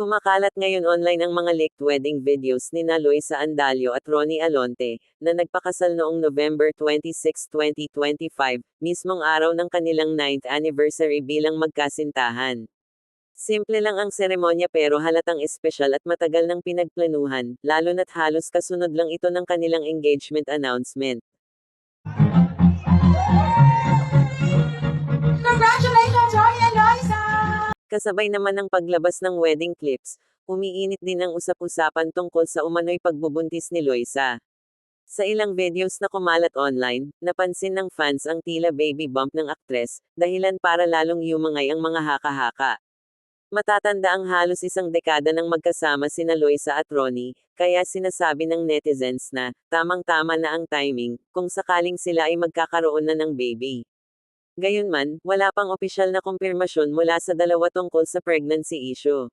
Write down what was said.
Kumakalat ngayon online ang mga leaked wedding videos ni Loisa Andalio at Ronnie Alonte, na nagpakasal noong November 26, 2025, mismong araw ng kanilang 9th anniversary bilang magkasintahan. Simple lang ang seremonya pero halatang espesyal at matagal nang pinagplanuhan, lalo na't halos kasunod lang ito ng kanilang engagement announcement. Kasabay naman ng paglabas ng wedding clips, umiinit din ang usap-usapan tungkol sa umano'y pagbubuntis ni Loisa. Sa ilang videos na kumalat online, napansin ng fans ang tila baby bump ng aktres, dahilan para lalong yumangay ang mga haka-haka. Matatanda ang halos isang dekada ng magkasama sina Loisa at Ronnie, kaya sinasabi ng netizens na, tamang-tama na ang timing, kung sakaling sila ay magkakaroon na ng baby. Gayunman, wala pang opisyal na kumpirmasyon mula sa dalawa tungkol sa pregnancy issue.